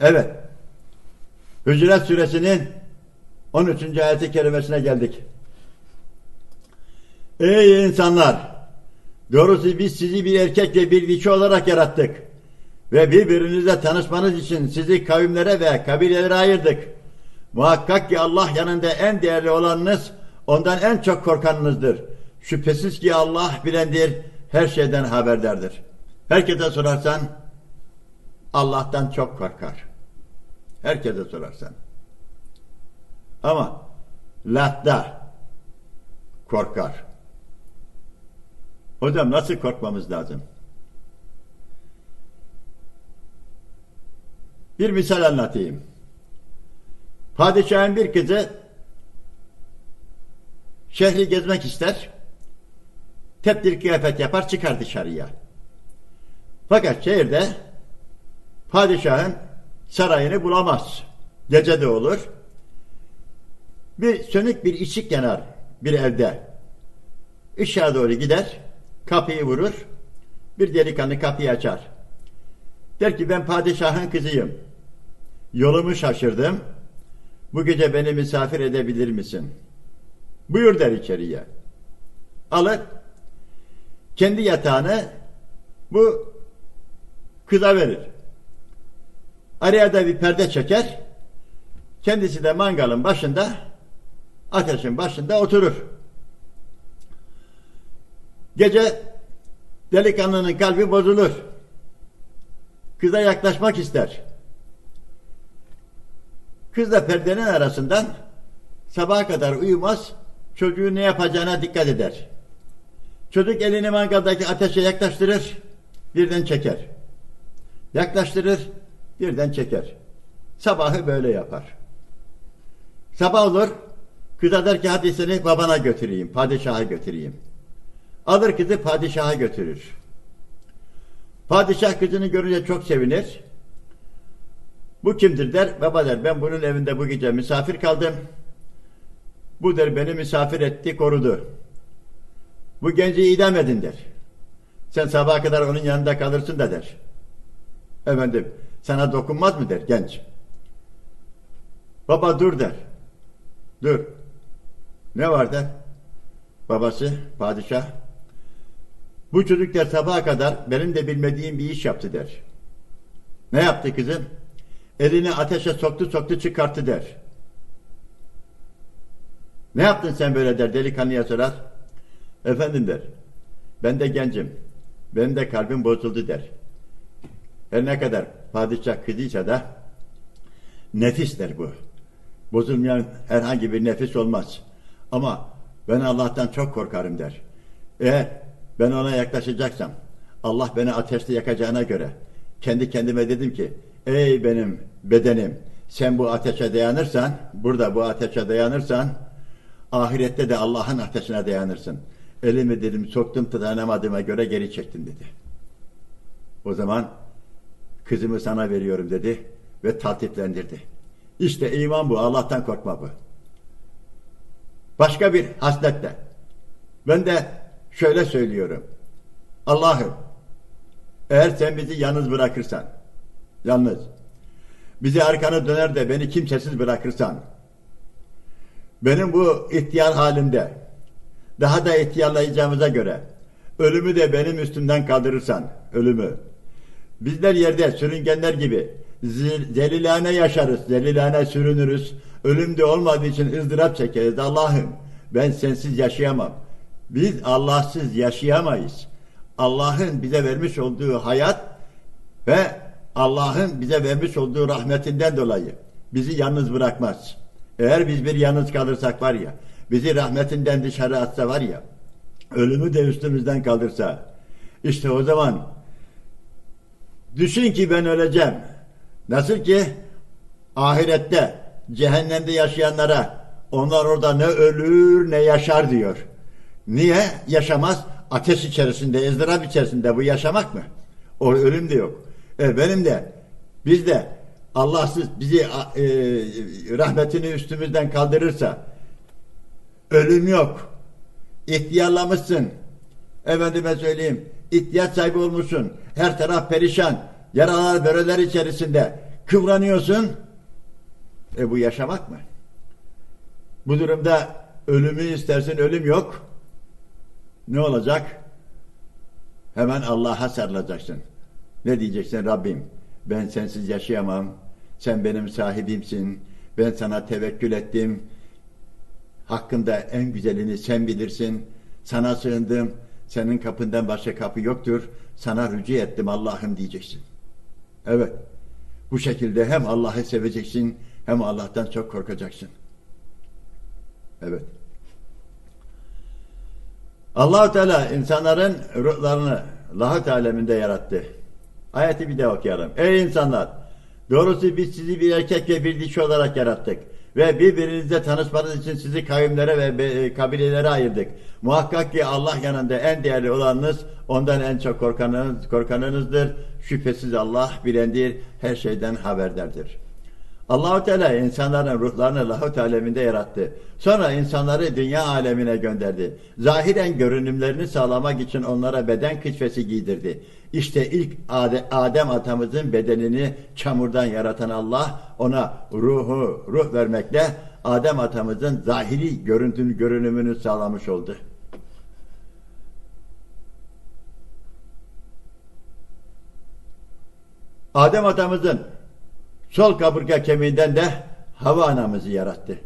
Evet. Hücuret suresinin 13. ayeti kerimesine geldik. Ey insanlar! Doğrusu biz sizi bir erkek ve bir dişi olarak yarattık. Ve birbirinizle tanışmanız için sizi kavimlere ve kabilelere ayırdık. Muhakkak ki Allah yanında en değerli olanınız, ondan en çok korkanınızdır. Şüphesiz ki Allah bilendir, her şeyden haberdardır. Herkese sorarsan, Allah'tan çok korkar. Herkese sorarsan. Ama lahta korkar. Hocam nasıl korkmamız lazım? Bir misal anlatayım. Padişahın bir kızı şehri gezmek ister. Tebdil kıyafet yapar çıkar dışarıya. Fakat şehirde padişahın sarayını bulamaz. Gece de olur. Bir sönük bir ışık yanar bir evde. Işığa doğru gider, kapıyı vurur. Bir delikanlı kapıyı açar. Der ki ben padişahın kızıyım. Yolumu şaşırdım. Bu gece beni misafir edebilir misin? Buyur der içeriye. Alır. Kendi yatağını bu kıza verir. Araya da bir perde çeker. Kendisi de mangalın başında ateşin başında oturur. Gece delikanlının kalbi bozulur. Kıza yaklaşmak ister. Kız da perdenin arasından sabaha kadar uyumaz, çocuğun ne yapacağına dikkat eder. Çocuk elini mangaldaki ateşe yaklaştırır, birden çeker. Yaklaştırır, birden çeker. Sabahı böyle yapar. Sabah olur, kıza der ki hadi seni babana götüreyim, padişaha götüreyim. Alır kızı padişaha götürür. Padişah kızını görünce çok sevinir. Bu kimdir der. Baba der ben bunun evinde bu gece misafir kaldım. Bu der beni misafir etti korudu. Bu genci idam edin der. Sen sabaha kadar onun yanında kalırsın da der. Efendim sana dokunmaz mı der genç. Baba dur der. Dur. Ne var der. Babası padişah. Bu çocuk der sabaha kadar benim de bilmediğim bir iş yaptı der. Ne yaptı kızım? Elini ateşe soktu soktu çıkarttı der. Ne yaptın sen böyle der delikanlıya sorar. Efendim der. Ben de gencim. Benim de kalbim bozuldu der. Her ne kadar padişah kızıysa da nefis der bu. Bozulmayan herhangi bir nefis olmaz. Ama ben Allah'tan çok korkarım der. Eğer ben ona yaklaşacaksam Allah beni ateşte yakacağına göre kendi kendime dedim ki ey benim bedenim sen bu ateşe dayanırsan burada bu ateşe dayanırsan ahirette de Allah'ın ateşine dayanırsın. Elimi dedim soktum dayanamadığıma göre geri çektim dedi. O zaman kızımı sana veriyorum dedi ve tatiplendirdi. İşte iman bu Allah'tan korkma bu. Başka bir hasletle. Ben de şöyle söylüyorum. Allah'ım eğer sen bizi yalnız bırakırsan, yalnız, bizi arkanı döner de beni kimsesiz bırakırsan, benim bu ihtiyar halimde, daha da ihtiyarlayacağımıza göre, ölümü de benim üstümden kaldırırsan, ölümü, bizler yerde sürüngenler gibi zelilane yaşarız, zelilane sürünürüz, ölüm de olmadığı için ızdırap çekeriz. Allah'ım ben sensiz yaşayamam. Biz Allahsız yaşayamayız. Allah'ın bize vermiş olduğu hayat ve Allah'ın bize vermiş olduğu rahmetinden dolayı bizi yalnız bırakmaz. Eğer biz bir yalnız kalırsak var ya, bizi rahmetinden dışarı atsa var ya, ölümü de üstümüzden kaldırsa, işte o zaman düşün ki ben öleceğim. Nasıl ki ahirette cehennemde yaşayanlara onlar orada ne ölür ne yaşar diyor. Niye? Yaşamaz. Ateş içerisinde, ızdırap içerisinde bu yaşamak mı? O ölüm de yok. E benim de biz de Allahsız bizi e, rahmetini üstümüzden kaldırırsa ölüm yok. İhtiyarlamışsın. Efendime söyleyeyim. İhtiyaç sahibi olmuşsun. Her taraf perişan. Yaralar böreler içerisinde. kıvranıyorsun. E bu yaşamak mı? Bu durumda ölümü istersin ölüm yok. Ne olacak? Hemen Allah'a sarılacaksın. Ne diyeceksin Rabbim? Ben sensiz yaşayamam. Sen benim sahibimsin. Ben sana tevekkül ettim. Hakkında en güzelini sen bilirsin. Sana sığındım. Senin kapından başka kapı yoktur. Sana rücu ettim Allah'ım diyeceksin. Evet. Bu şekilde hem Allah'ı seveceksin hem Allah'tan çok korkacaksın. Evet. Allahu Teala insanların ruhlarını lahut aleminde yarattı. Ayeti bir de okuyalım. Ey insanlar! Doğrusu biz sizi bir erkek ve bir dişi olarak yarattık. Ve birbirinizle tanışmanız için sizi kavimlere ve be- kabilelere ayırdık. Muhakkak ki Allah yanında en değerli olanınız, ondan en çok korkanınız, korkanınızdır. Şüphesiz Allah bilendir, her şeyden haberdardır. Allahu Teala insanların ruhlarını lahut aleminde yarattı. Sonra insanları dünya alemine gönderdi. Zahiren görünümlerini sağlamak için onlara beden kıçfesi giydirdi. İşte ilk Ade- Adem atamızın bedenini çamurdan yaratan Allah ona ruhu ruh vermekle Adem atamızın zahiri görüntünü görünümünü sağlamış oldu. Adem atamızın sol kaburga kemiğinden de hava anamızı yarattı.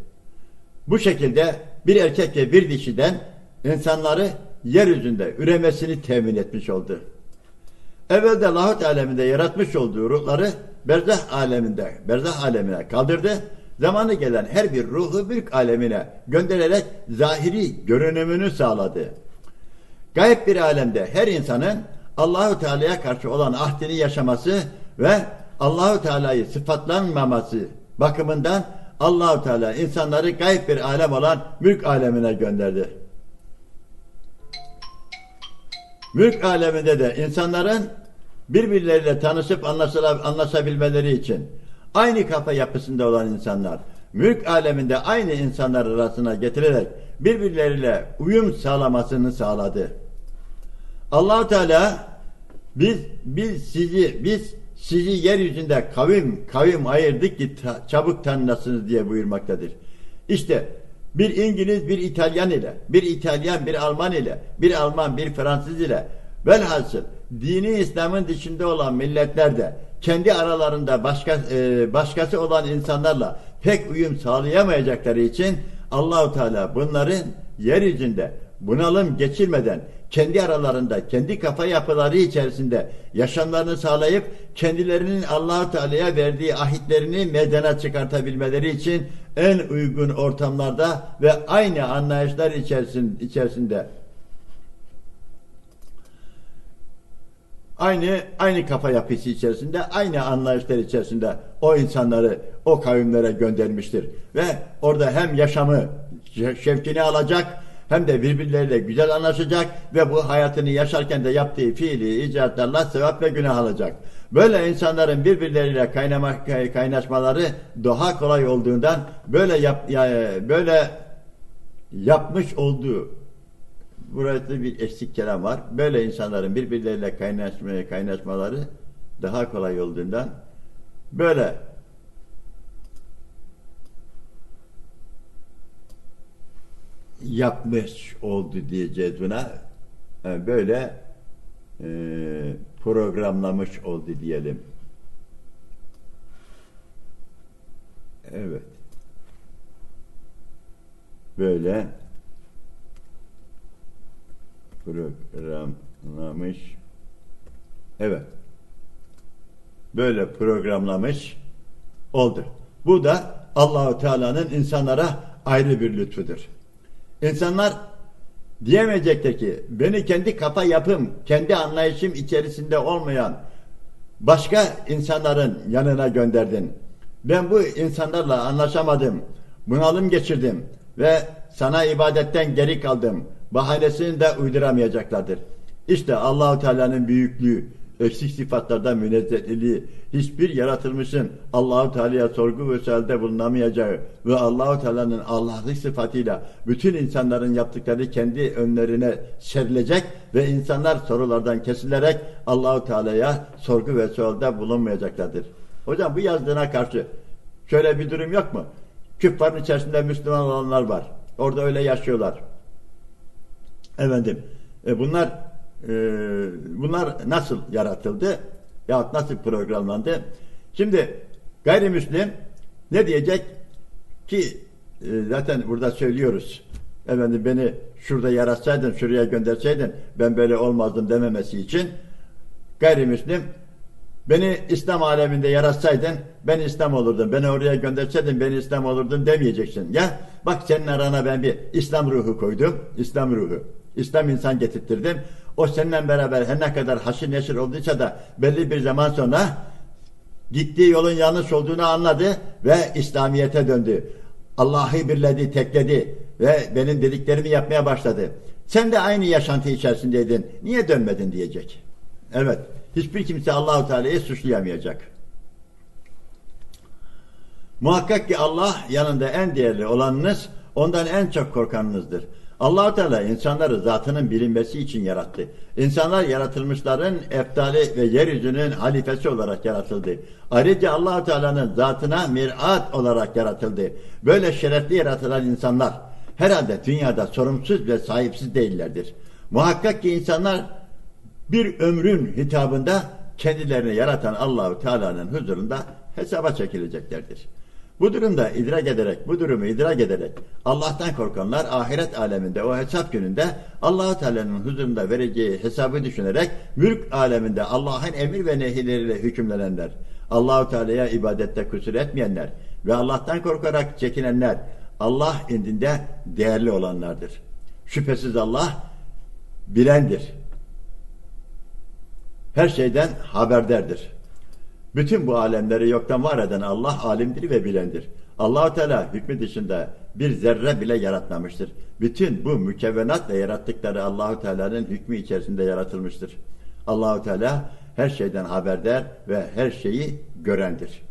Bu şekilde bir erkek ve bir dişiden insanları yeryüzünde üremesini temin etmiş oldu. Evvelde lahut aleminde yaratmış olduğu ruhları berzah aleminde, berzah alemine kaldırdı. Zamanı gelen her bir ruhu mülk alemine göndererek zahiri görünümünü sağladı. Gayb bir alemde her insanın Allahu Teala'ya karşı olan ahdini yaşaması ve Allahu Teala'yı sıfatlanmaması bakımından Allahu Teala insanları gayb bir alem olan mülk alemine gönderdi. Mülk aleminde de insanların birbirleriyle tanışıp anlaşabilmeleri için aynı kafa yapısında olan insanlar mülk aleminde aynı insanlar arasına getirerek birbirleriyle uyum sağlamasını sağladı. Allahu Teala biz biz sizi biz sizi yeryüzünde kavim kavim ayırdık ki ta- çabuk tanınasınız diye buyurmaktadır. İşte bir İngiliz bir İtalyan ile, bir İtalyan bir Alman ile, bir Alman bir Fransız ile velhasıl dini İslam'ın dışında olan milletler de kendi aralarında başka e, başkası olan insanlarla pek uyum sağlayamayacakları için Allahu Teala bunların yeryüzünde bunalım geçirmeden kendi aralarında kendi kafa yapıları içerisinde yaşamlarını sağlayıp kendilerinin Allahu Teala'ya verdiği ahitlerini meydana çıkartabilmeleri için en uygun ortamlarda ve aynı anlayışlar içerisinde, aynı aynı kafa yapısı içerisinde, aynı anlayışlar içerisinde o insanları o kavimlere göndermiştir. Ve orada hem yaşamı şe- şevkini alacak hem de birbirleriyle güzel anlaşacak ve bu hayatını yaşarken de yaptığı fiili icraatlarla sevap ve günah alacak. Böyle insanların birbirleriyle kaynama, kay- kaynaşmaları daha kolay olduğundan böyle yap, ya- böyle yapmış olduğu Burada bir eksik kelam var. Böyle insanların birbirleriyle kaynaşmaya kaynaşmaları daha kolay olduğundan böyle yapmış oldu diyeceğiz buna. Yani Böyle e, programlamış oldu diyelim. Evet. Böyle programlamış. Evet. Böyle programlamış oldu. Bu da Allahu Teala'nın insanlara ayrı bir lütfudur. İnsanlar diyemeyecektir ki beni kendi kafa yapım, kendi anlayışım içerisinde olmayan başka insanların yanına gönderdin. Ben bu insanlarla anlaşamadım. Bunalım geçirdim ve sana ibadetten geri kaldım. Bahanesini de uyduramayacaklardır. İşte Allahu Teala'nın büyüklüğü, eksik sıfatlardan münezzehliği, hiçbir yaratılmışın Allahu Teala'ya sorgu ve sualde bulunamayacağı ve Allahu Teala'nın Allah'lık sıfatıyla bütün insanların yaptıkları kendi önlerine serilecek ve insanlar sorulardan kesilerek Allahu Teala'ya sorgu ve sualde bulunmayacaklardır. Hocam bu yazdığına karşı şöyle bir durum yok mu? Küffarın içerisinde Müslüman olanlar var. Orada öyle yaşıyorlar. Efendim, e bunlar e, bunlar nasıl yaratıldı? Ya nasıl programlandı? Şimdi gayrimüslim ne diyecek ki e, zaten burada söylüyoruz. Efendim beni şurada yaratsaydın, şuraya gönderseydin ben böyle olmazdım dememesi için gayrimüslim beni İslam aleminde yaratsaydın ben İslam olurdum. Beni oraya gönderseydin ben İslam olurdum demeyeceksin. Ya bak senin arana ben bir İslam ruhu koydum. İslam ruhu. İslam insan getirttirdim. O seninle beraber her ne kadar haşir neşir olduysa da belli bir zaman sonra gittiği yolun yanlış olduğunu anladı ve İslamiyet'e döndü. Allah'ı birledi, tekledi ve benim dediklerimi yapmaya başladı. Sen de aynı yaşantı içerisindeydin. Niye dönmedin diyecek. Evet. Hiçbir kimse Allahu Teala'yı suçlayamayacak. Muhakkak ki Allah yanında en değerli olanınız, ondan en çok korkanınızdır. Allah Teala insanları zatının bilinmesi için yarattı. İnsanlar yaratılmışların eftali ve yeryüzünün halifesi olarak yaratıldı. Ayrıca allah Teala'nın zatına mirat olarak yaratıldı. Böyle şerefli yaratılan insanlar herhalde dünyada sorumsuz ve sahipsiz değillerdir. Muhakkak ki insanlar bir ömrün hitabında kendilerini yaratan Allahu Teala'nın huzurunda hesaba çekileceklerdir. Bu durumda idrak ederek, bu durumu idrak ederek Allah'tan korkanlar ahiret aleminde o hesap gününde Allahu Teala'nın huzurunda vereceği hesabı düşünerek mülk aleminde Allah'ın emir ve nehirleriyle hükümlenenler, Allahu Teala'ya ibadette kusur etmeyenler ve Allah'tan korkarak çekinenler Allah indinde değerli olanlardır. Şüphesiz Allah bilendir. Her şeyden haberdardır. Bütün bu alemleri yoktan var eden Allah alimdir ve bilendir. allah Teala hükmü dışında bir zerre bile yaratmamıştır. Bütün bu mükevvenatla yarattıkları Allahu Teala'nın hükmü içerisinde yaratılmıştır. Allahu Teala her şeyden haberdar ve her şeyi görendir.